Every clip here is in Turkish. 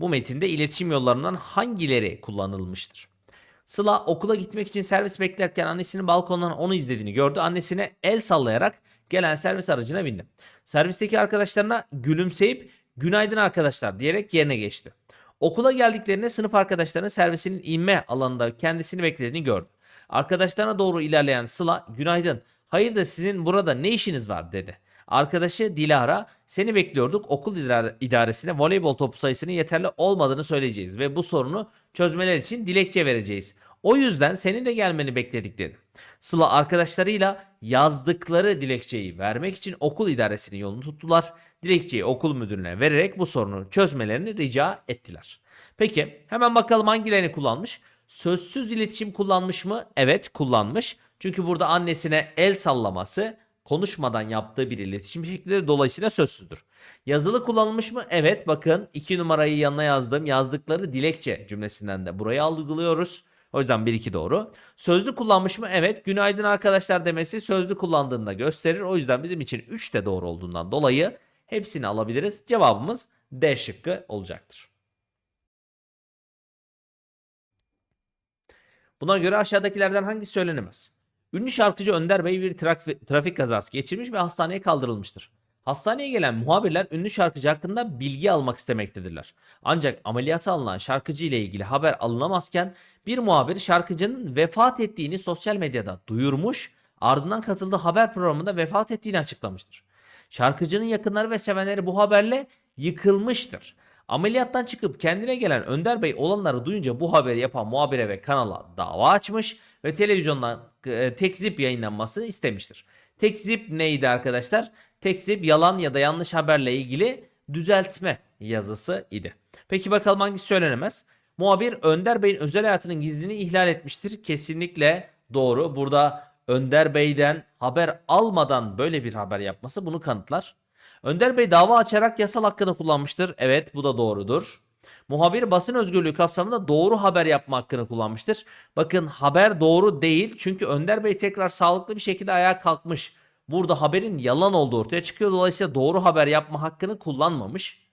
Bu metinde iletişim yollarından hangileri kullanılmıştır? Sıla okula gitmek için servis beklerken annesinin balkondan onu izlediğini gördü. Annesine el sallayarak gelen servis aracına bindi. Servisteki arkadaşlarına gülümseyip günaydın arkadaşlar diyerek yerine geçti. Okula geldiklerinde sınıf arkadaşlarının servisinin inme alanında kendisini beklediğini gördü. Arkadaşlarına doğru ilerleyen Sıla günaydın hayırdır sizin burada ne işiniz var dedi. Arkadaşı Dilara seni bekliyorduk okul idare- idaresine voleybol topu sayısının yeterli olmadığını söyleyeceğiz ve bu sorunu çözmeler için dilekçe vereceğiz. O yüzden senin de gelmeni bekledik dedi. Sıla arkadaşlarıyla yazdıkları dilekçeyi vermek için okul idaresinin yolunu tuttular. Dilekçeyi okul müdürüne vererek bu sorunu çözmelerini rica ettiler. Peki hemen bakalım hangilerini kullanmış? Sözsüz iletişim kullanmış mı? Evet kullanmış. Çünkü burada annesine el sallaması konuşmadan yaptığı bir iletişim şeklidir. Dolayısıyla sözsüzdür. Yazılı kullanılmış mı? Evet bakın iki numarayı yanına yazdım. Yazdıkları dilekçe cümlesinden de burayı algılıyoruz. O yüzden 1-2 doğru. Sözlü kullanmış mı? Evet. Günaydın arkadaşlar demesi sözlü kullandığını da gösterir. O yüzden bizim için 3 de doğru olduğundan dolayı hepsini alabiliriz. Cevabımız D şıkkı olacaktır. Buna göre aşağıdakilerden hangisi söylenemez? Ünlü şarkıcı Önder Bey bir trafik, trafik kazası geçirmiş ve hastaneye kaldırılmıştır. Hastaneye gelen muhabirler ünlü şarkıcı hakkında bilgi almak istemektedirler. Ancak ameliyata alınan şarkıcı ile ilgili haber alınamazken bir muhabir şarkıcının vefat ettiğini sosyal medyada duyurmuş, ardından katıldığı haber programında vefat ettiğini açıklamıştır. Şarkıcının yakınları ve sevenleri bu haberle yıkılmıştır. Ameliyattan çıkıp kendine gelen Önder Bey olanları duyunca bu haberi yapan muhabire ve kanala dava açmış ve televizyondan e, tekzip yayınlanmasını istemiştir. Tekzip neydi arkadaşlar? Tekzip yalan ya da yanlış haberle ilgili düzeltme yazısı idi. Peki bakalım hangisi söylenemez? Muhabir Önder Bey'in özel hayatının gizliliğini ihlal etmiştir. Kesinlikle doğru. Burada Önder Bey'den haber almadan böyle bir haber yapması bunu kanıtlar. Önder Bey dava açarak yasal hakkını kullanmıştır. Evet bu da doğrudur. Muhabir basın özgürlüğü kapsamında doğru haber yapma hakkını kullanmıştır. Bakın haber doğru değil çünkü Önder Bey tekrar sağlıklı bir şekilde ayağa kalkmış. Burada haberin yalan olduğu ortaya çıkıyor. Dolayısıyla doğru haber yapma hakkını kullanmamış.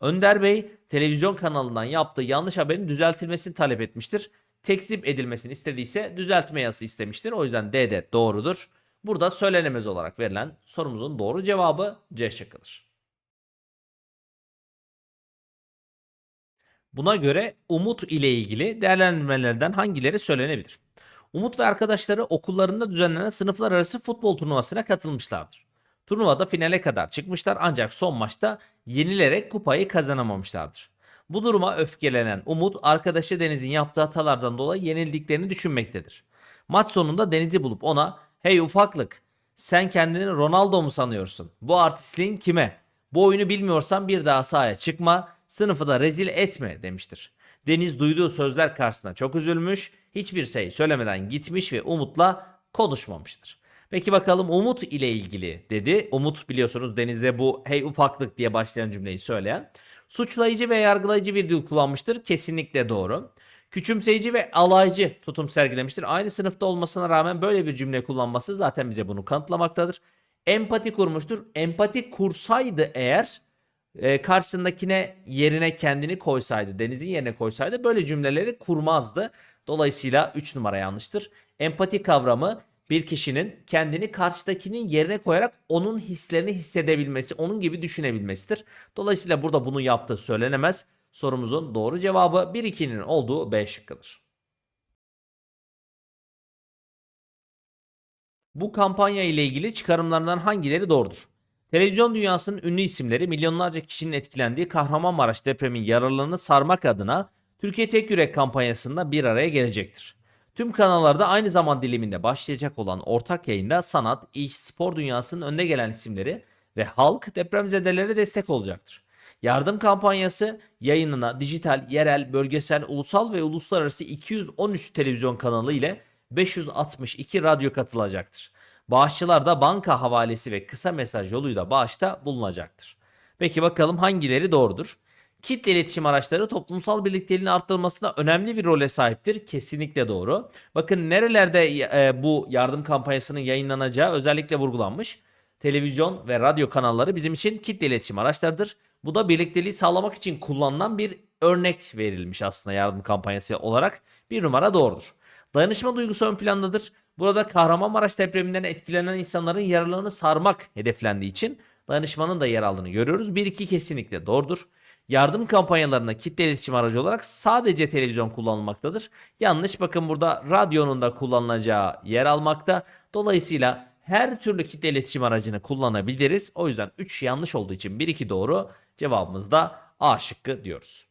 Önder Bey televizyon kanalından yaptığı yanlış haberin düzeltilmesini talep etmiştir. Tekzip edilmesini istediyse düzeltme yazısı istemiştir. O yüzden D de doğrudur. Burada söylenemez olarak verilen sorumuzun doğru cevabı C şıkkıdır. Buna göre Umut ile ilgili değerlendirmelerden hangileri söylenebilir? Umut ve arkadaşları okullarında düzenlenen sınıflar arası futbol turnuvasına katılmışlardır. Turnuvada finale kadar çıkmışlar ancak son maçta yenilerek kupayı kazanamamışlardır. Bu duruma öfkelenen Umut arkadaşı Deniz'in yaptığı hatalardan dolayı yenildiklerini düşünmektedir. Maç sonunda Deniz'i bulup ona "Hey ufaklık, sen kendini Ronaldo mu sanıyorsun? Bu artistliğin kime? Bu oyunu bilmiyorsan bir daha sahaya çıkma, sınıfı da rezil etme." demiştir. Deniz duyduğu sözler karşısında çok üzülmüş, hiçbir şey söylemeden gitmiş ve Umut'la konuşmamıştır. Peki bakalım Umut ile ilgili dedi. Umut biliyorsunuz Deniz'e bu hey ufaklık diye başlayan cümleyi söyleyen. Suçlayıcı ve yargılayıcı bir dil kullanmıştır. Kesinlikle doğru. Küçümseyici ve alaycı tutum sergilemiştir. Aynı sınıfta olmasına rağmen böyle bir cümle kullanması zaten bize bunu kanıtlamaktadır. Empati kurmuştur. Empati kursaydı eğer e, karşısındakine yerine kendini koysaydı, Deniz'in yerine koysaydı böyle cümleleri kurmazdı. Dolayısıyla 3 numara yanlıştır. Empati kavramı bir kişinin kendini karşıdakinin yerine koyarak onun hislerini hissedebilmesi, onun gibi düşünebilmesidir. Dolayısıyla burada bunu yaptığı söylenemez. Sorumuzun doğru cevabı 1-2'nin olduğu B şıkkıdır. Bu kampanya ile ilgili çıkarımlarından hangileri doğrudur? Televizyon dünyasının ünlü isimleri milyonlarca kişinin etkilendiği Kahramanmaraş depremin yaralarını sarmak adına Türkiye Tek Yürek kampanyasında bir araya gelecektir. Tüm kanallarda aynı zaman diliminde başlayacak olan ortak yayında sanat, iş, spor dünyasının önde gelen isimleri ve halk depremzedelere destek olacaktır. Yardım kampanyası yayınına dijital, yerel, bölgesel, ulusal ve uluslararası 213 televizyon kanalı ile 562 radyo katılacaktır. Bağışçılar da banka havalesi ve kısa mesaj yoluyla bağışta bulunacaktır. Peki bakalım hangileri doğrudur? Kitle iletişim araçları toplumsal birlikteliğin arttırılmasında önemli bir role sahiptir. Kesinlikle doğru. Bakın nerelerde e, bu yardım kampanyasının yayınlanacağı özellikle vurgulanmış. Televizyon ve radyo kanalları bizim için kitle iletişim araçlarıdır. Bu da birlikteliği sağlamak için kullanılan bir örnek verilmiş aslında yardım kampanyası olarak. Bir numara doğrudur. Dayanışma duygusu ön plandadır. Burada Kahramanmaraş depreminden etkilenen insanların yaralarını sarmak hedeflendiği için dayanışmanın da yer aldığını görüyoruz. 1-2 kesinlikle doğrudur. Yardım kampanyalarına kitle iletişim aracı olarak sadece televizyon kullanılmaktadır. Yanlış bakın burada radyonun da kullanılacağı yer almakta. Dolayısıyla her türlü kitle iletişim aracını kullanabiliriz. O yüzden 3 yanlış olduğu için 1-2 doğru. Cevabımız da A şıkkı diyoruz.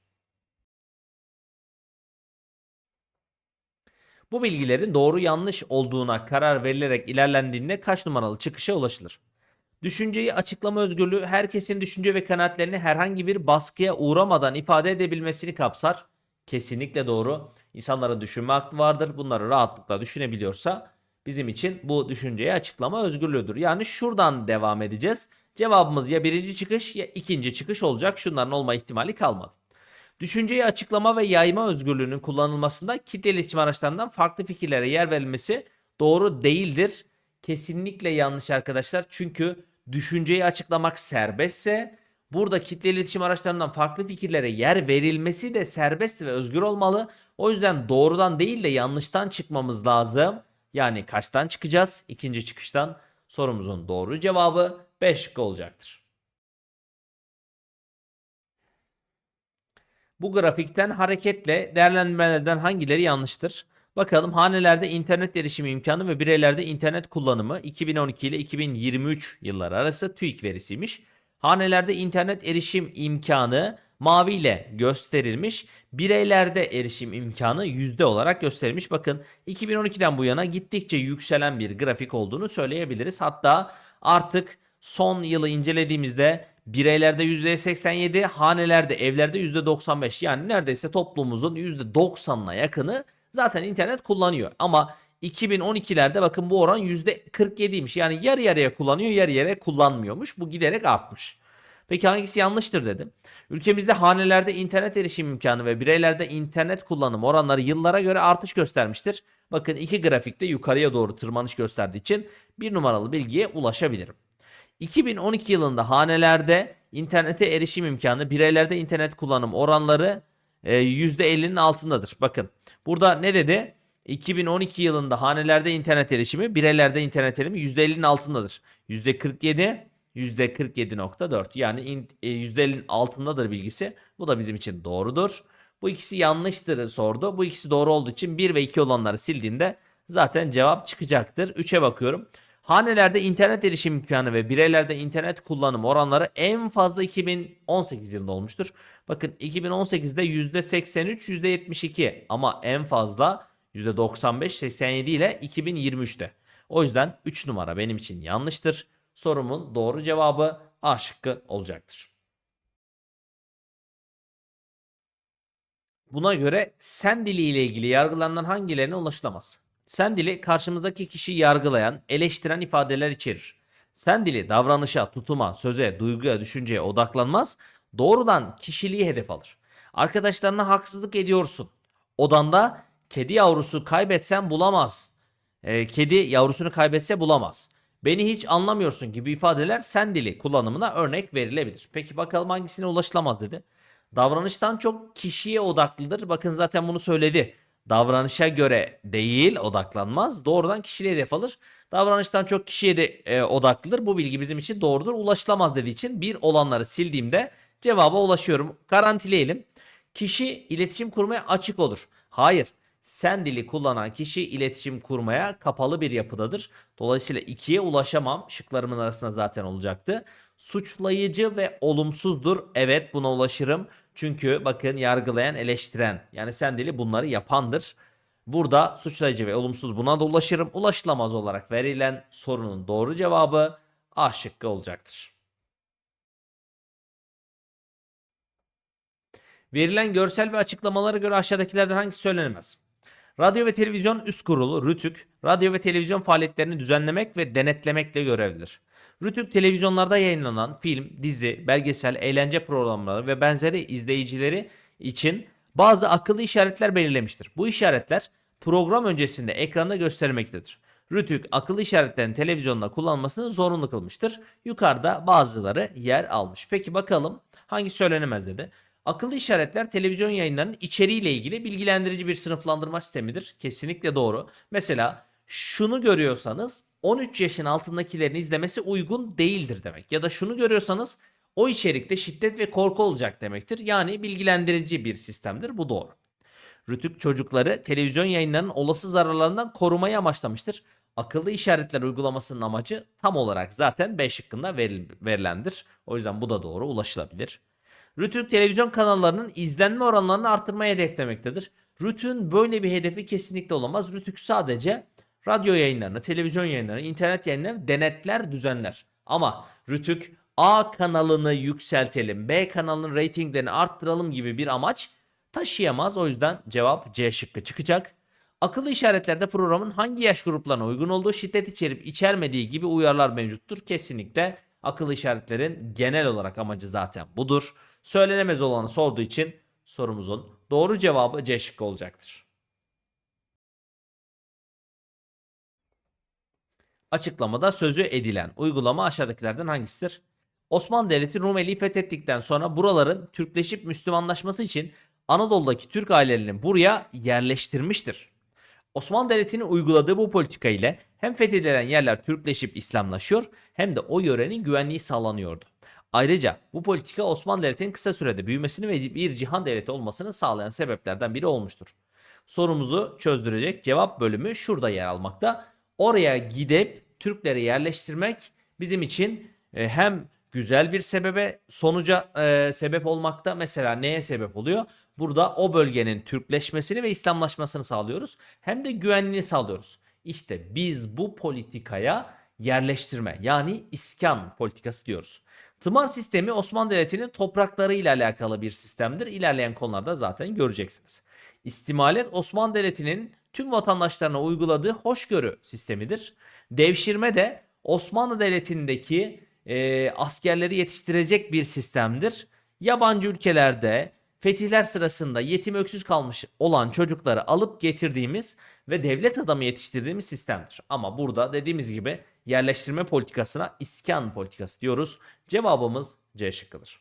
Bu bilgilerin doğru yanlış olduğuna karar verilerek ilerlendiğinde kaç numaralı çıkışa ulaşılır? Düşünceyi açıklama özgürlüğü herkesin düşünce ve kanaatlerini herhangi bir baskıya uğramadan ifade edebilmesini kapsar. Kesinlikle doğru. İnsanların düşünme hakkı vardır. Bunları rahatlıkla düşünebiliyorsa bizim için bu düşünceyi açıklama özgürlüğüdür. Yani şuradan devam edeceğiz. Cevabımız ya birinci çıkış ya ikinci çıkış olacak. Şunların olma ihtimali kalmadı. Düşünceyi açıklama ve yayma özgürlüğünün kullanılmasında kitle iletişim araçlarından farklı fikirlere yer verilmesi doğru değildir. Kesinlikle yanlış arkadaşlar. Çünkü düşünceyi açıklamak serbestse burada kitle iletişim araçlarından farklı fikirlere yer verilmesi de serbest ve özgür olmalı. O yüzden doğrudan değil de yanlıştan çıkmamız lazım. Yani kaçtan çıkacağız? İkinci çıkıştan sorumuzun doğru cevabı 5 şıkkı olacaktır. Bu grafikten hareketle değerlendirmelerden hangileri yanlıştır? Bakalım hanelerde internet erişimi imkanı ve bireylerde internet kullanımı 2012 ile 2023 yılları arası TÜİK verisiymiş. Hanelerde internet erişim imkanı mavi ile gösterilmiş. Bireylerde erişim imkanı yüzde olarak gösterilmiş. Bakın 2012'den bu yana gittikçe yükselen bir grafik olduğunu söyleyebiliriz. Hatta artık son yılı incelediğimizde bireylerde %87, hanelerde, evlerde %95 yani neredeyse toplumumuzun %90'ına yakını zaten internet kullanıyor. Ama 2012'lerde bakın bu oran %47'ymiş. Yani yarı yarıya kullanıyor, yarı yarıya kullanmıyormuş. Bu giderek artmış. Peki hangisi yanlıştır dedim. Ülkemizde hanelerde internet erişim imkanı ve bireylerde internet kullanım oranları yıllara göre artış göstermiştir. Bakın iki grafikte yukarıya doğru tırmanış gösterdiği için bir numaralı bilgiye ulaşabilirim. 2012 yılında hanelerde internete erişim imkanı, bireylerde internet kullanım oranları e, %50'nin altındadır. Bakın burada ne dedi? 2012 yılında hanelerde internet erişimi, bireylerde internet erişimi %50'nin altındadır. %47, %47.4 yani in- e, %50'nin altındadır bilgisi. Bu da bizim için doğrudur. Bu ikisi yanlıştır sordu. Bu ikisi doğru olduğu için 1 ve 2 olanları sildiğinde zaten cevap çıkacaktır. 3'e bakıyorum. Hanelerde internet erişim imkanı ve bireylerde internet kullanım oranları en fazla 2018 yılında olmuştur. Bakın 2018'de %83, %72 ama en fazla %95, 87 ile 2023'te. O yüzden 3 numara benim için yanlıştır. Sorumun doğru cevabı A şıkkı olacaktır. Buna göre sen dili ile ilgili yargılanan hangilerine ulaşılamaz? Sen dili karşımızdaki kişiyi yargılayan, eleştiren ifadeler içerir. Sen dili davranışa, tutuma, söze, duyguya, düşünceye odaklanmaz, doğrudan kişiliği hedef alır. Arkadaşlarına haksızlık ediyorsun. Odanda kedi yavrusu kaybetsen bulamaz. Ee, kedi yavrusunu kaybetse bulamaz. Beni hiç anlamıyorsun gibi ifadeler sen dili kullanımına örnek verilebilir. Peki bakalım hangisine ulaşılamaz dedi. Davranıştan çok kişiye odaklıdır. Bakın zaten bunu söyledi. Davranışa göre değil odaklanmaz. Doğrudan kişiliğe hedef alır. Davranıştan çok kişiye de e, odaklıdır. Bu bilgi bizim için doğrudur. Ulaşılamaz dediği için bir olanları sildiğimde cevaba ulaşıyorum. Garantileyelim. Kişi iletişim kurmaya açık olur. Hayır. Sen dili kullanan kişi iletişim kurmaya kapalı bir yapıdadır. Dolayısıyla ikiye ulaşamam. Şıklarımın arasında zaten olacaktı. Suçlayıcı ve olumsuzdur. Evet buna ulaşırım. Çünkü bakın yargılayan, eleştiren yani sen dili bunları yapandır. Burada suçlayıcı ve olumsuz buna da ulaşırım. Ulaşılamaz olarak verilen sorunun doğru cevabı A şıkkı olacaktır. Verilen görsel ve açıklamalara göre aşağıdakilerden hangisi söylenemez? Radyo ve Televizyon Üst Kurulu RTÜK, radyo ve televizyon faaliyetlerini düzenlemek ve denetlemekle görevlidir. RTÜK televizyonlarda yayınlanan film, dizi, belgesel, eğlence programları ve benzeri izleyicileri için bazı akıllı işaretler belirlemiştir. Bu işaretler program öncesinde ekranda gösterilmektedir. RTÜK akıllı işaretlerin televizyonda kullanılmasını zorunlu kılmıştır. Yukarıda bazıları yer almış. Peki bakalım hangi söylenemez dedi. Akıllı işaretler televizyon yayınlarının içeriğiyle ilgili bilgilendirici bir sınıflandırma sistemidir. Kesinlikle doğru. Mesela şunu görüyorsanız 13 yaşın altındakilerin izlemesi uygun değildir demek. Ya da şunu görüyorsanız o içerikte şiddet ve korku olacak demektir. Yani bilgilendirici bir sistemdir. Bu doğru. Rütük çocukları televizyon yayınlarının olası zararlarından korumayı amaçlamıştır. Akıllı işaretler uygulamasının amacı tam olarak zaten B şıkkında veril- verilendir. O yüzden bu da doğru ulaşılabilir. Rütük televizyon kanallarının izlenme oranlarını artırmayı hedeflemektedir. Rütük'ün böyle bir hedefi kesinlikle olamaz. Rütük sadece radyo yayınlarını, televizyon yayınlarını, internet yayınlarını denetler, düzenler. Ama Rütük A kanalını yükseltelim, B kanalının reytinglerini arttıralım gibi bir amaç taşıyamaz. O yüzden cevap C şıkkı çıkacak. Akıllı işaretlerde programın hangi yaş gruplarına uygun olduğu, şiddet içerip içermediği gibi uyarılar mevcuttur. Kesinlikle akıllı işaretlerin genel olarak amacı zaten budur. Söylenemez olanı sorduğu için sorumuzun doğru cevabı C şıkkı olacaktır. Açıklamada sözü edilen uygulama aşağıdakilerden hangisidir? Osmanlı Devleti Rumeli'yi fethettikten sonra buraların Türkleşip Müslümanlaşması için Anadolu'daki Türk ailelerini buraya yerleştirmiştir. Osmanlı Devleti'nin uyguladığı bu politika ile hem fethedilen yerler Türkleşip İslamlaşıyor hem de o yörenin güvenliği sağlanıyordu. Ayrıca bu politika Osmanlı Devleti'nin kısa sürede büyümesini ve bir cihan devleti olmasını sağlayan sebeplerden biri olmuştur. Sorumuzu çözdürecek cevap bölümü şurada yer almakta. Oraya gidip Türkleri yerleştirmek bizim için e, hem güzel bir sebebe sonuca e, sebep olmakta. Mesela neye sebep oluyor? Burada o bölgenin Türkleşmesini ve İslamlaşmasını sağlıyoruz. Hem de güvenliğini sağlıyoruz. İşte biz bu politikaya yerleştirme yani iskan politikası diyoruz. Tımar sistemi Osmanlı Devleti'nin toprakları ile alakalı bir sistemdir. İlerleyen konularda zaten göreceksiniz. İstimalet Osmanlı Devleti'nin tüm vatandaşlarına uyguladığı hoşgörü sistemidir. Devşirme de Osmanlı Devleti'ndeki e, askerleri yetiştirecek bir sistemdir. Yabancı ülkelerde fetihler sırasında yetim öksüz kalmış olan çocukları alıp getirdiğimiz ve devlet adamı yetiştirdiğimiz sistemdir. Ama burada dediğimiz gibi yerleştirme politikasına iskan politikası diyoruz. Cevabımız C şıkkıdır.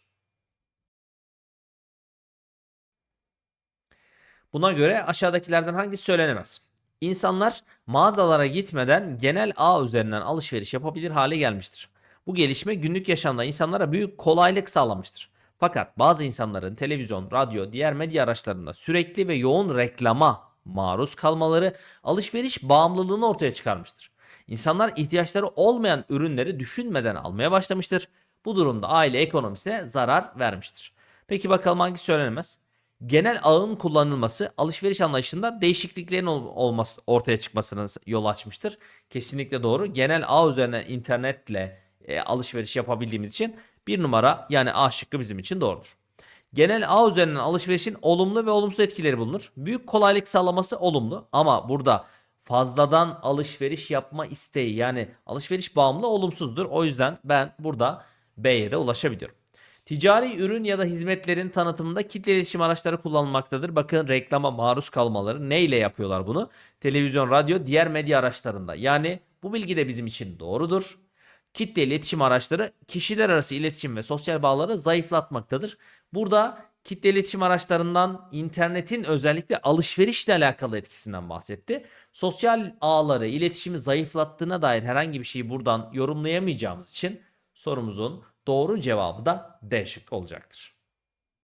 Buna göre aşağıdakilerden hangisi söylenemez? İnsanlar mağazalara gitmeden genel ağ üzerinden alışveriş yapabilir hale gelmiştir. Bu gelişme günlük yaşamda insanlara büyük kolaylık sağlamıştır. Fakat bazı insanların televizyon, radyo, diğer medya araçlarında sürekli ve yoğun reklama maruz kalmaları alışveriş bağımlılığını ortaya çıkarmıştır. İnsanlar ihtiyaçları olmayan ürünleri düşünmeden almaya başlamıştır. Bu durumda aile ekonomisine zarar vermiştir. Peki bakalım hangisi söylenemez? Genel ağın kullanılması alışveriş anlayışında değişikliklerin ol- olması ortaya çıkmasına yol açmıştır. Kesinlikle doğru. Genel ağ üzerinden internetle e, alışveriş yapabildiğimiz için bir numara yani A şıkkı bizim için doğrudur. Genel ağ üzerinden alışverişin olumlu ve olumsuz etkileri bulunur. Büyük kolaylık sağlaması olumlu ama burada fazladan alışveriş yapma isteği yani alışveriş bağımlı olumsuzdur. O yüzden ben burada B'ye de ulaşabiliyorum. Ticari ürün ya da hizmetlerin tanıtımında kitle iletişim araçları kullanılmaktadır. Bakın reklama maruz kalmaları neyle yapıyorlar bunu? Televizyon, radyo, diğer medya araçlarında. Yani bu bilgi de bizim için doğrudur. Kitle iletişim araçları kişiler arası iletişim ve sosyal bağları zayıflatmaktadır. Burada kitle iletişim araçlarından internetin özellikle alışverişle alakalı etkisinden bahsetti. Sosyal ağları, iletişimi zayıflattığına dair herhangi bir şeyi buradan yorumlayamayacağımız için sorumuzun doğru cevabı da D şıkkı olacaktır.